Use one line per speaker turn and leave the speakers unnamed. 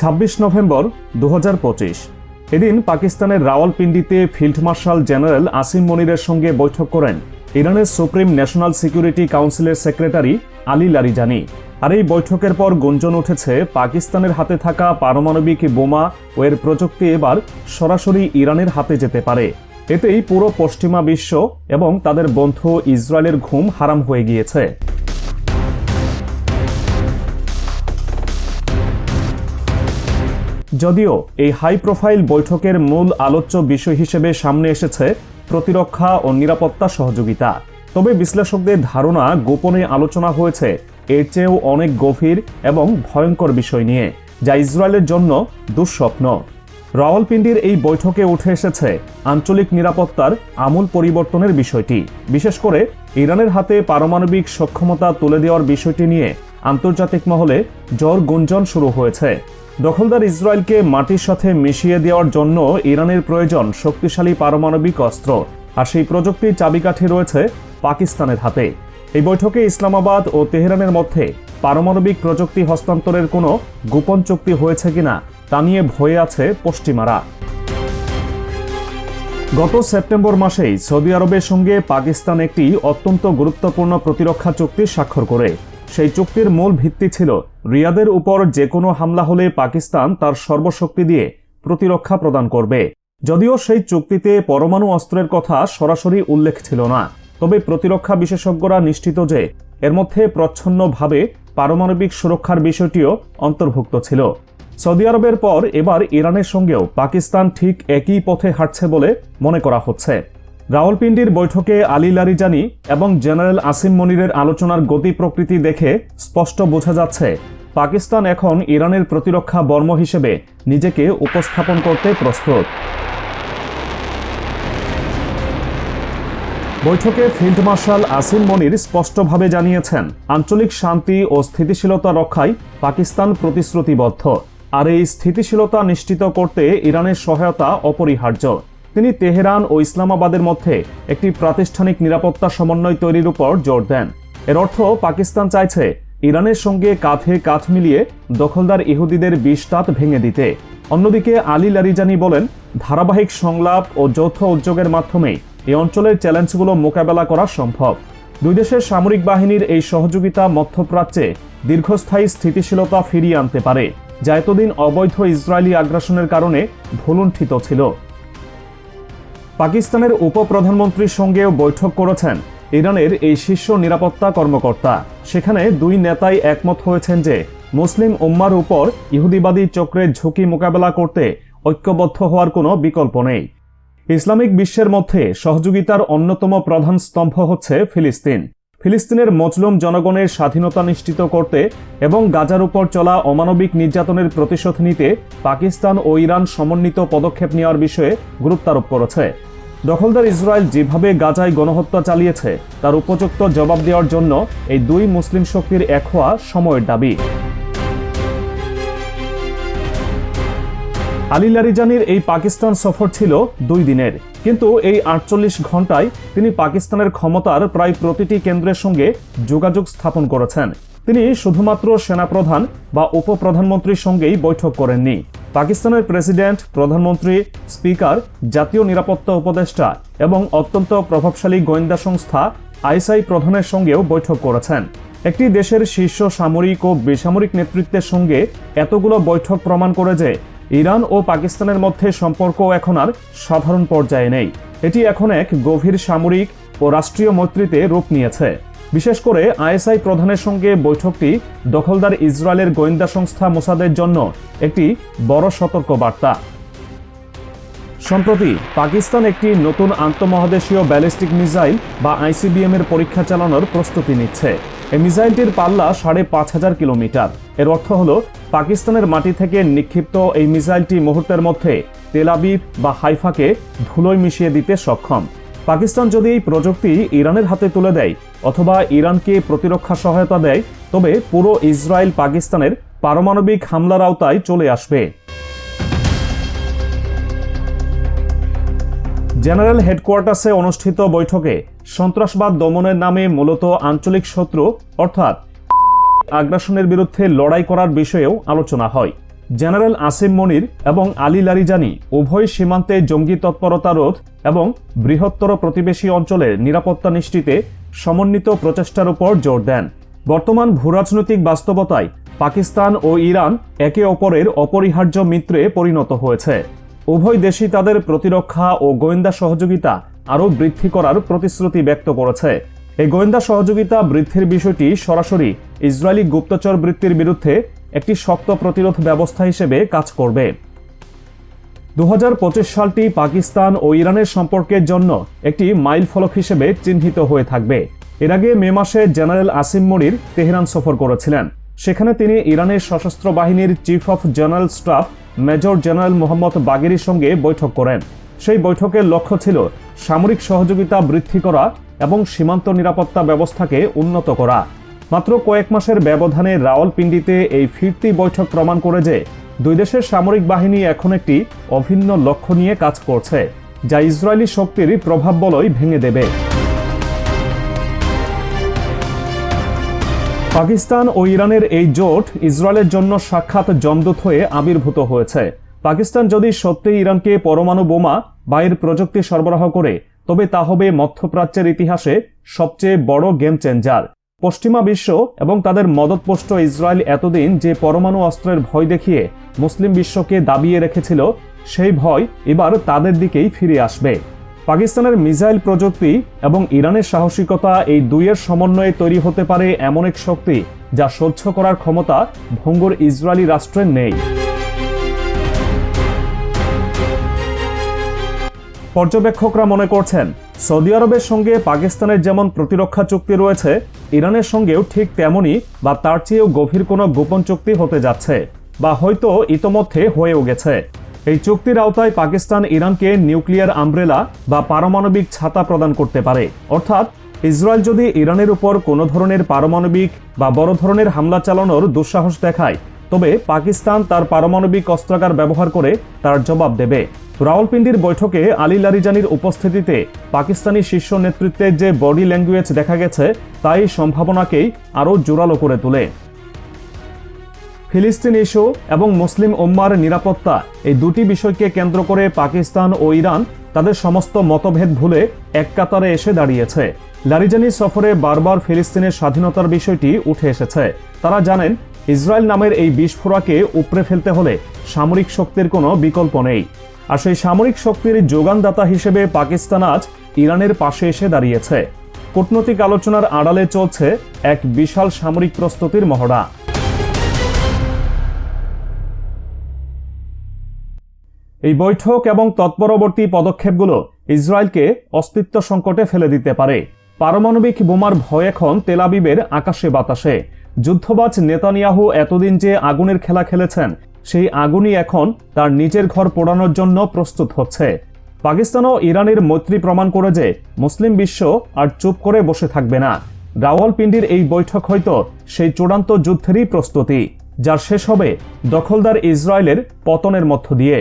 ছাব্বিশ নভেম্বর দু হাজার পঁচিশ। এদিন পাকিস্তানের রাওয়ালপিন্ডিতে ফিল্ড মার্শাল জেনারেল আসিম মনিরের সঙ্গে বৈঠক করেন ইরানের সুপ্রিম ন্যাশনাল সিকিউরিটি কাউন্সিলের সেক্রেটারি আলী লারিজানি। আর এই বৈঠকের পর গুঞ্জন উঠেছে পাকিস্তানের হাতে থাকা পারমাণবিক বোমা ও এর প্রযুক্তি এবার সরাসরি ইরানের হাতে যেতে পারে। এতেই পুরো পশ্চিমা বিশ্ব এবং তাদের বন্ধু ইসরায়েলের ঘুম হারাম হয়ে গিয়েছে। যদিও এই হাই প্রোফাইল বৈঠকের মূল আলোচ্য বিষয় হিসেবে সামনে এসেছে প্রতিরক্ষা ও নিরাপত্তা সহযোগিতা। তবে বিশ্লেষকদের ধারণা, গোপনে আলোচনা হয়েছে। এর চেয়েও অনেক গভীর এবং ভয়ঙ্কর বিষয় নিয়ে, যা ইসরায়েলের জন্য দুঃস্বপ্ন। রাওয়ালপিন্ডির এই বৈঠকে উঠে এসেছে আঞ্চলিক নিরাপত্তার আমূল পরিবর্তনের বিষয়টি। বিশেষ করে ইরানের হাতে পারমাণবিক সক্ষমতা তুলে দেওয়ার বিষয়টি নিয়ে আন্তর্জাতিক মহলে জ্বর গুঞ্জন শুরু হয়েছে। দখলদার ইসরায়েলকে মাটির সাথে মিশিয়ে দেওয়ার জন্য ইরানের প্রয়োজন শক্তিশালী পারমাণবিক অস্ত্র। আর সেই প্রযুক্তির চাবিকাঠি রয়েছে পাকিস্তানের হাতে। এই বৈঠকে ইসলামাবাদ ও তেহরানের মধ্যে পারমাণবিক প্রযুক্তি হস্তান্তরের কোনো গোপন চুক্তি হয়েছে কিনা তা নিয়ে ভয়ে আছে পশ্চিমারা। গত সেপ্টেম্বর মাসেই সৌদি আরবের সঙ্গে পাকিস্তান একটি অত্যন্ত গুরুত্বপূর্ণ প্রতিরক্ষা চুক্তি স্বাক্ষর করে। সেই চুক্তির মূল ভিত্তি ছিল রিয়াদের উপর যে কোনো হামলা হলে পাকিস্তান তার সর্বশক্তি দিয়ে প্রতিরক্ষা প্রদান করবে। যদিও সেই চুক্তিতে পরমাণু অস্ত্রের কথা সরাসরি উল্লেখ ছিল না। তবে প্রতিরক্ষা বিশেষজ্ঞরা নিশ্চিত যে এর মধ্যে প্রচ্ছন্নভাবে পারমাণবিক সুরক্ষার বিষয়টিও অন্তর্ভুক্ত ছিল। সৌদি আরবের পর এবার ইরানের সঙ্গেও পাকিস্তান ঠিক একই পথে হাঁটছে বলে মনে করা হচ্ছে। রাওয়ালপিন্ডির বৈঠকে আলী লারিজানি এবং জেনারেল আসিম মনিরের আলোচনার গতি প্রকৃতি দেখে স্পষ্ট বোঝা যাচ্ছে পাকিস্তান এখন ইরানের প্রতিরক্ষা বর্ম হিসেবে নিজেকে উপস্থাপন করতে প্রস্তুত। বৈঠকে ফিল্ড মার্শাল আসিম মনির স্পষ্টভাবে জানিয়েছেন, আঞ্চলিক শান্তি ও স্থিতিশীলতা রক্ষায় পাকিস্তান প্রতিশ্রুতিবদ্ধ। আর এই স্থিতিশীলতা নিশ্চিত করতে ইরানের সহায়তা অপরিহার্য। তিনি তেহরান ও ইসলামাবাদের মধ্যে একটি প্রাতিষ্ঠানিক নিরাপত্তা সমন্বয় তৈরির উপর জোর দেন। এর অর্থ পাকিস্তান চাইছে ইরানের সঙ্গে কাঁধে কাঁধ মিলিয়ে দখলদার ইহুদিদের বিষটাত ভেঙে দিতে। অন্যদিকে আলী লারিজানি বলেন, ধারাবাহিক সংলাপ ও যৌথ উদ্যোগের মাধ্যমেই এই অঞ্চলের চ্যালেঞ্জগুলো মোকাবেলা করা সম্ভব। দুই দেশের সামরিক বাহিনীর এই সহযোগিতা মধ্যপ্রাচ্যে দীর্ঘস্থায়ী স্থিতিশীলতা ফিরিয়ে আনতে পারে, যা এতদিন অবৈধ ইসরায়েলি আগ্রাসনের কারণে ভুলুণ্ঠিত ছিল। পাকিস্তানের উপপ্রধানমন্ত্রীর সঙ্গেও বৈঠক করেছেন ইরানের এই শীর্ষ নিরাপত্তা কর্মকর্তা। সেখানে দুই নেতাই একমত হয়েছেন যে, মুসলিম উম্মার উপর ইহুদিবাদী চক্রের ঝুঁকি মোকাবেলা করতে ঐক্যবদ্ধ হওয়ার কোনো বিকল্প নেই। ইসলামিক বিশ্বের মধ্যে সহযোগিতার অন্যতম প্রধান স্তম্ভ হচ্ছে ফিলিস্তিন। ফিলিস্তিনের মজলুম জনগণের স্বাধীনতা নিশ্চিত করতে এবং গাজার উপর চলা অমানবিক নির্যাতনের প্রতিশোধ নিতে পাকিস্তান ও ইরান সমন্বিত পদক্ষেপ নেওয়ার বিষয়ে গুরুত্বারোপ করেছে। দখলদার ইসরায়েল যেভাবে গাজায় গণহত্যা চালিয়েছে, তার উপযুক্ত জবাব দেওয়ার জন্য এই দুই মুসলিম শক্তির এক হওয়া সময়ের দাবি। আলী লারিজানির এই পাকিস্তান সফর ছিল দুই দিনের। কিন্তু এই আটচল্লিশ ঘন্টায় তিনি পাকিস্তানের ক্ষমতার প্রায় প্রতিটি কেন্দ্রের সঙ্গে যোগাযোগ স্থাপন করেছেন। তিনি শুধুমাত্র সেনাপ্রধান বা উপপ্রধানমন্ত্রীর সঙ্গেই বৈঠক করেননি। পাকিস্তানের প্রেসিডেন্ট, প্রধানমন্ত্রী, স্পিকার, জাতীয় নিরাপত্তা উপদেষ্টা এবং অত্যন্ত প্রভাবশালী গোয়েন্দা সংস্থা আইএসআই প্রধানের সঙ্গেও বৈঠক করেছেন। একটি দেশের শীর্ষ সামরিক ও বেসামরিক নেতৃত্বের সঙ্গে এতগুলো বৈঠক প্রমাণ করে যে ইরান ও পাকিস্তানের মধ্যে সম্পর্ক এখন আর সাধারণ পর্যায়ে নেই। এটি এখন এক গভীর সামরিক ও রাষ্ট্রীয় মৈত্রীতে রূপ নিয়েছে। বিশেষ করে আইএসআই প্রধানের সঙ্গে বৈঠকটি দখলদার ইসরায়েলের গোয়েন্দা সংস্থা মোসাদের জন্য একটি বড় সতর্ক বার্তা। সম্প্রতি পাকিস্তান একটি নতুন আন্তঃমহাদেশীয় ব্যালিস্টিক মিসাইল বা আইসিবিএম এর পরীক্ষা চালানোর প্রস্তুতি নিচ্ছে। এই মিসাইলটির পাল্লা সাড়ে পাঁচ হাজার কিলোমিটার। এর অর্থ হল, পাকিস্তানের মাটি থেকে নিক্ষিপ্ত এই মিসাইলটি মুহূর্তের মধ্যে তেলাবিব বা হাইফাকে ধুলোয় মিশিয়ে দিতে সক্ষম। পাকিস্তান যদি এই প্রযুক্তি ইরানের হাতে তুলে দেয় অথবা ইরানকে প্রতিরক্ষা সহায়তা দেয়, তবে পুরো ইসরায়েল পাকিস্তানের পারমাণবিক হামলার আওতায় চলে আসবে। জেনারেল হেডকোয়ার্টার্সে অনুষ্ঠিত বৈঠকে সন্ত্রাসবাদ দমনের নামে মূলত আঞ্চলিক শত্রু, অর্থাৎ আগ্রাসনের বিরুদ্ধে লড়াই করার বিষয়েও আলোচনা হয়। জেনারেল আসিম মনির এবং আলী লারিজানি উভয় সীমান্তে জঙ্গি তৎপরতা রোধ এবং বৃহত্তর প্রতিবেশী অঞ্চলের নিরাপত্তা নিশ্চিতে সমন্বিত প্রচেষ্টার উপর জোর দেন। বর্তমান ভূরাজনৈতিক বাস্তবতায় পাকিস্তান ও ইরান একে অপরের অপরিহার্য মিত্রে পরিণত হয়েছে। উভয় দেশই তাদের প্রতিরক্ষা ও গোয়েন্দা সহযোগিতা আরও বৃদ্ধি করার প্রতিশ্রুতি ব্যক্ত করেছে। এই গোয়েন্দা সহযোগিতা বৃদ্ধির বিষয়টি সরাসরি ইসরায়েলি গুপ্তচর বৃত্তির বিরুদ্ধে একটি শক্ত প্রতিরোধ ব্যবস্থা হিসেবে কাজ করবে। দু সালটি পাকিস্তান ও ইরানের সম্পর্কের জন্য একটি মাইল ফলক হিসেবে চিহ্নিত হয়ে থাকবে। এর আগে মে মাসে জেনারেল আসিম মনির তেহরান সফর করেছিলেন। সেখানে তিনি ইরানের সশস্ত্র বাহিনীর chief of general staff major general Mohammad বাগেরির সঙ্গে বৈঠক করেন। সেই বৈঠকের লক্ষ্য ছিল সামরিক সহযোগিতা বৃদ্ধি করা এবং সীমান্ত নিরাপত্তা ব্যবস্থাকে উন্নত করা। মাত্র কয়েক মাসের ব্যবধানে রাওয়ালপিন্ডিতে এই ফিরতি বৈঠক প্রমাণ করে যে দুই দেশের সামরিক বাহিনী এখন একটি অভিন্ন লক্ষ্য নিয়ে কাজ করছে, যা ইসরায়েলি শক্তির প্রভাব বলয় ভেঙে দেবে। পাকিস্তান ও ইরানের এই জোট ইসরায়েলের জন্য সাক্ষাৎ জমদূত হয়ে আবির্ভূত হয়েছে। পাকিস্তান যদি সত্যি ইরানকে পরমাণু বোমা বা এর প্রযুক্তি সরবরাহ করে তবে তা হবে মধ্যপ্রাচ্যের ইতিহাসে সবচেয়ে বড় গেম চেঞ্জার পশ্চিমা বিশ্ব এবং তাদের মদতপুষ্ট ইসরায়েল এতদিন যে পরমাণু অস্ত্রের ভয় দেখিয়ে মুসলিম বিশ্বকে দাবিয়ে রেখেছিল, সেই ভয় এবার তাদের দিকেই ফিরে আসবে। পাকিস্তানের মিসাইল প্রযুক্তি এবং ইরানের সাহসিকতা এই দুইয়ের সমন্বয়ে তৈরি হতে পারে এমন এক শক্তি যা সহ্য করার ক্ষমতা ভঙ্গুর ইসরায়েলি রাষ্ট্রের নেই। পর্যবেক্ষকরা মনে করছেন, সৌদি আরবের সঙ্গে পাকিস্তানের যেমন প্রতিরক্ষা চুক্তি রয়েছে, ইরানের সঙ্গেও ঠিক তেমনই বা তার চেয়েও গভীর কোনো গোপন চুক্তি হতে যাচ্ছে বা হয়তো ইতোমধ্যে হয়েও গেছে। এই চুক্তির আওতায় পাকিস্তান ইরানকে নিউক্লিয়ার আমব্রেলা বা পারমাণবিক ছাতা প্রদান করতে পারে। অর্থাৎ, ইসরায়েল যদি ইরানের উপর কোনো ধরনের পারমাণবিক বা বড় ধরনের হামলা চালানোর দুঃসাহস দেখায় তবে পাকিস্তান তার পারমাণবিক অস্ত্রাগার ব্যবহার করে তার জবাব দেবে। রাওয়ালপিন্ডির বৈঠকে আলী লারিজানির উপস্থিতিতে পাকিস্তানি শীর্ষ নেতৃত্বের যে বডি ল্যাঙ্গুয়েজ দেখা গেছে, তাই সম্ভাবনাকেই আরও জোরালো করে তোলে। ফিলিস্তিন ইস্যু এবং মুসলিম ওম্মার নিরাপত্তা এই দুটি বিষয়কে কেন্দ্র করে পাকিস্তান ও ইরান তাদের সমস্ত মতভেদ ভুলে এক কাতারে এসে দাঁড়িয়েছে। লারিজানি সফরে বারবার ফিলিস্তিনের স্বাধীনতার বিষয়টি উঠে এসেছে। তারা জানেন ইসরায়েল নামের এই বিস্ফোরাকে উপড়ে ফেলতে হলে সামরিক শক্তির কোনো বিকল্প নেই। আর সেই সামরিক শক্তির যোগানদাতা হিসেবে পাকিস্তান আজ ইরানের পাশে এসে দাঁড়িয়েছে। কূটনৈতিক আলোচনার আড়ালে চলছে এক বিশাল সামরিক প্রস্তুতির মহড়া। এই বৈঠক এবং তৎপরবর্তী পদক্ষেপগুলো ইসরায়েলকে অস্তিত্ব সংকটে ফেলে দিতে পারে। পারমাণবিক বোমার ভয় এখন তেলাবিবের আকাশে বাতাসে। যুদ্ধবাজ নেতানিয়াহু এতদিন যে আগুনের খেলা খেলেছেন, সেই আগুনই এখন তার নিজের ঘর পোড়ানোর জন্য প্রস্তুত হচ্ছে। পাকিস্তান ও ইরানের মৈত্রী প্রমাণ করে যে মুসলিম বিশ্ব আর চুপ করে বসে থাকবে না। রাওয়ালপিন্ডির এই বৈঠক হয়তো সেই চূড়ান্ত যুদ্ধেরই প্রস্তুতি, যার শেষ হবে দখলদার ইসরায়েলের পতনের মধ্য দিয়ে।